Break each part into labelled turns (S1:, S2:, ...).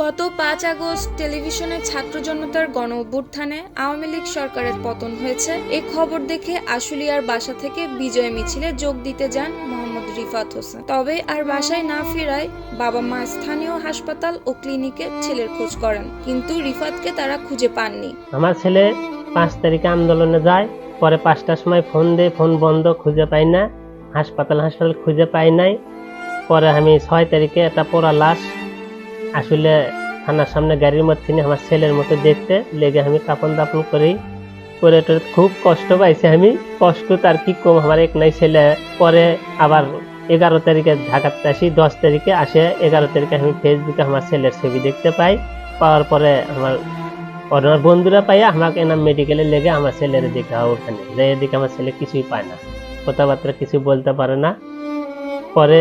S1: গত পাঁচ আগস্ট টেলিভিশনে ছাত্র জনতার গণ অভ্যুত্থানে আওয়ামী লীগ সরকারের পতন হয়েছে। এ খবর দেখে আশুলিয়ার বাসা থেকে বিজয় মিছিলে যোগ দিতে যান মোহাম্মদ রিফাত হোসেন। তবে আর বাসায় না ফেরায় বাবা মা স্থানীয় হাসপাতাল ও ক্লিনিকে ছেলের খোঁজ করেন। কিন্তু রিফাতকে তারা খুঁজে পাননি।
S2: আমার ছেলে পাঁচ তারিখে আন্দোলনে যায়, পরে পাঁচটার সময় ফোন দেয়, ফোন বন্ধ, খুঁজে পাই না। হাসপাতাল হাসপাতাল খুঁজে পাই নাই। পরে আমি ছয় তারিখে একটা পোড়া লাশ আসলে থানার সামনে গাড়ির মধ্যে আমার ছেলের মতো দেখতে, লেগে আমি কাপন দাপন করি। করে খুব কষ্ট পাইছে আমি। কষ্ট তার কি কম, আমার এক নাই ছেলে। পরে আবার এগারো তারিখে ঢাকাতে আসি, দশ তারিখে আসে। এগারো তারিখে আমি ফেসবুকে আমার ছেলের ছবি দেখতে পাই। পাওয়ার পরে আমার আমার বন্ধুরা পাইয়া আমাকে এনাম মেডিকেলে লেগে আমার ছেলের দেখা ওখানে। যে এদিকে আমার ছেলে কিছুই পায় না। কথাবার্তা কিছু বলতে পারে না। পরে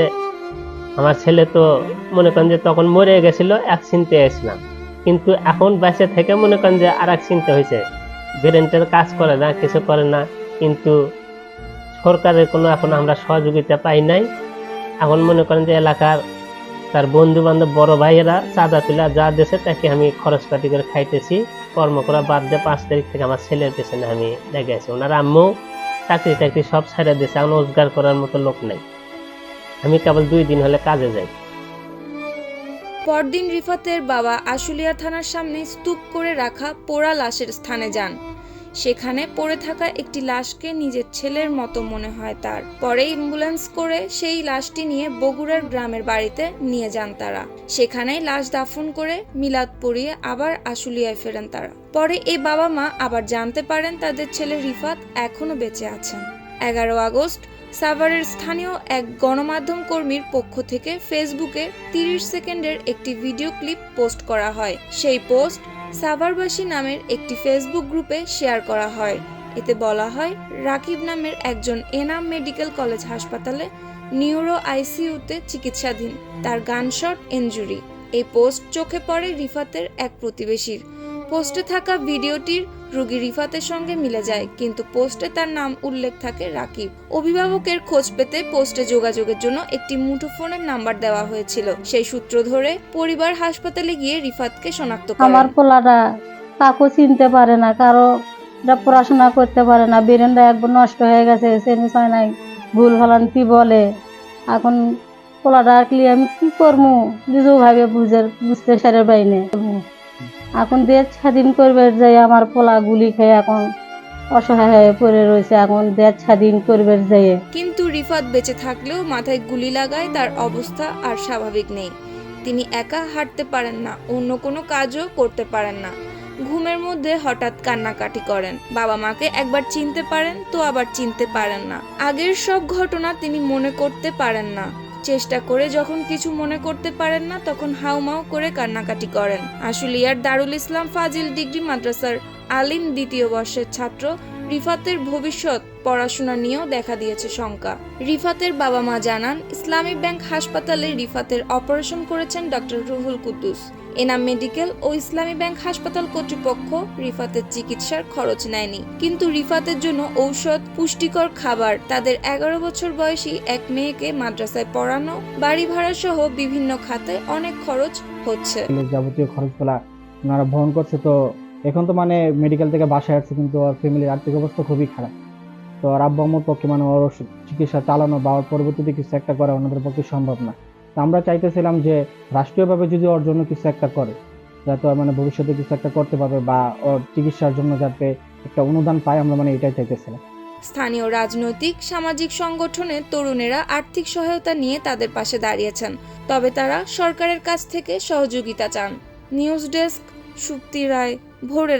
S2: আমার ছেলে তো মনে করেন যে তখন মরে গেছিল, এক চিনতে এসলাম কিন্তু এখন বেঁচে থেকে মনে করেন যে আর এক চিন্তা হয়েছে। ব্রেনটার কাজ করে না, কিছু করে না। কিন্তু সরকারের কোনো এখন আমরা সহযোগিতা পাই নাই। এখন মনে করেন যে এলাকার তার বন্ধু বান্ধব বড় ভাইয়েরা চাঁদা তুলা যা দেশে তাকে আমি খরচ পাতি করে খাইতেছি। কর্ম করা বাদ দিয়ে পাঁচ তারিখ থেকে আমার ছেলের পেছনে আমি লেগে আছি। ওনার আম্মু চাকরি টাকরি সব ছাড়া দিয়েছে এখন রোজগার করার মতো লোক নাই। আমি কেবল দুই দিন হলে কাজে যাই।
S1: পরদিন রিফাতের বাবা আশুলিয়া থানার সামনে স্তূপ করে রাখা পোড়া লাশের স্থানে যান। সেখানে পড়ে থাকা একটি লাশকে নিজের ছেলের মতো মনে হয় তার। পরে অ্যাম্বুলেন্স করে সেই লাশটি নিয়ে বগুড়ার গ্রামের বাড়িতে নিয়ে যান তারা। সেখানেই লাশ দাফন করে মিলাদ পড়িয়ে আবার আশুলিয়ায় ফেরেন তারা। পরে এই বাবা মা আবার জানতে পারেন তাদের ছেলে রিফাত এখনও বেঁচে আছেন। এগারো আগস্ট, সাভারের স্থানীয় এক গণমাধ্যম কর্মীর পক্ষ থেকে ফেসবুকে তিরিশ সেকেন্ডের একটি ভিডিও ক্লিপ পোস্ট করা হয়। সেই পোস্ট সাভারবাসী নামের একটি ফেসবুক গ্রুপে শেয়ার করা হয়। এতে বলা হয়, রাকিব নামের একজন এনাম মেডিকেল কলেজ হাসপাতালে নিউরো আইসিইউতে চিকিৎসাধীন। তার গানশট ইনজুরি। এই পোস্ট চোখে পড়ে রিফাতের এক প্রতিবেশীর। পোস্টে থাকা ভিডিওটির রোগী রিফাতের সঙ্গে মিলে যায়, কিন্তু পোস্টে তার নাম উল্লেখ থাকে রাকিব। অভিভাবকের খোঁজ পেতে পোস্টে যোগাযোগের জন্য একটি মুঠোফোনের নাম্বার দেওয়া হয়েছিল। সেই সূত্র ধরে পরিবার হাসপাতালে গিয়ে রিফাতকে শনাক্ত
S3: আমার
S1: করে
S3: পোলাটা কাকু চিনতে পারে না, কারও পড়াশোনা করতে পারে না বেরেন্ডা একবার নষ্ট হয়ে গেছে হয় নাই, ভুল ভালান্তি বলে। এখন পোলাটা আসলে আমি কি করব নিজেও ভাবে বুঝে বুঝতে সারের বাইনে এখন দেশ স্বাধীন করবে যাই আমার পোলা গুলি খেয়ে এখন অসহায় হয়ে পড়ে রয়েছে, এখন দেশ স্বাধীন করবে যাইয়ে
S1: কিন্তু রিফাত বেঁচে থাকলেও মাথায় গুলি লাগায়, তার অবস্থা আর স্বাভাবিক নেই। তিনি একা হাঁটতে পারেন না, অন্য কোনো কাজও করতে পারেন না। ঘুমের মধ্যে হঠাৎ কান্নাকাটি করেন। বাবা মাকে একবার চিনতে পারেন, তো আবার চিনতে পারেন না। আগের সব ঘটনা তিনি মনে করতে পারেন না। চেষ্টা করে যখন কিছু মনে করতে পারেন না, তখন হাউমাউ করে কান্নাকাটি করেন। আশুলিয়ার দারুল ইসলাম ফাজিল ডিগ্রি মাদ্রাসার আলিম দ্বিতীয় বর্ষের ছাত্র রিফাতের ভবিষ্যৎ পড়াশোনা নিয়েও দেখা দিয়েছে শঙ্কা। রিফাতের বাবা মা জানান, ইসলামী ব্যাংক হাসপাতালে রিফাতের অপারেশন করেছেন ডক্টর রুহুল কুদ্দুস। এনাম মেডিকেল ও ইসলামী ব্যাংক হাসপাতাল কর্তৃপক্ষ রিফাতের চিকিৎসার খরচ নেয়নি। কিন্তু রিফাতের জন্য ঔষধ, পুষ্টিকর খাবার, তাদের এগারো বছর বয়সী এক মেয়েকে মাদ্রাসায় পড়ানো, বাড়ি ভাড়া সহ বিভিন্ন খাতে অনেক খরচ হচ্ছে।
S4: যাবতীয় খরচগুলা ওনারা বহন করছে তো এখন তো মানে মেডিকেল থেকে বাসায় আসছে, কিন্তু ওর ফ্যামিলির আর্থিক অবস্থা খুবই খারাপ। তো ওর আব্বু আম্মুর পক্ষে মানে ওর চিকিৎসা চালানো বা ওর পরবর্তীতে কিছু একটা করা ওনাদের পক্ষে সম্ভব না। তো আমরা চাইতেছিলাম যে রাষ্ট্রীয়ভাবে যদি ওর জন্য কিছু একটা করে, যাতে মানে ভবিষ্যতে কিছু একটা করতে পারবে বা ওর চিকিৎসার জন্য যাতে একটা অনুদান পায়, আমরা মানে এটাই চাইতেছিলাম।
S1: স্থানীয় রাজনৈতিক, সামাজিক সংগঠনের তরুণেরা আর্থিক সহায়তা নিয়ে তাদের পাশে দাঁড়িয়েছেন। তবে তারা সরকারের কাছ থেকে সহযোগিতা চান। News desk, Supti Roy. ভরে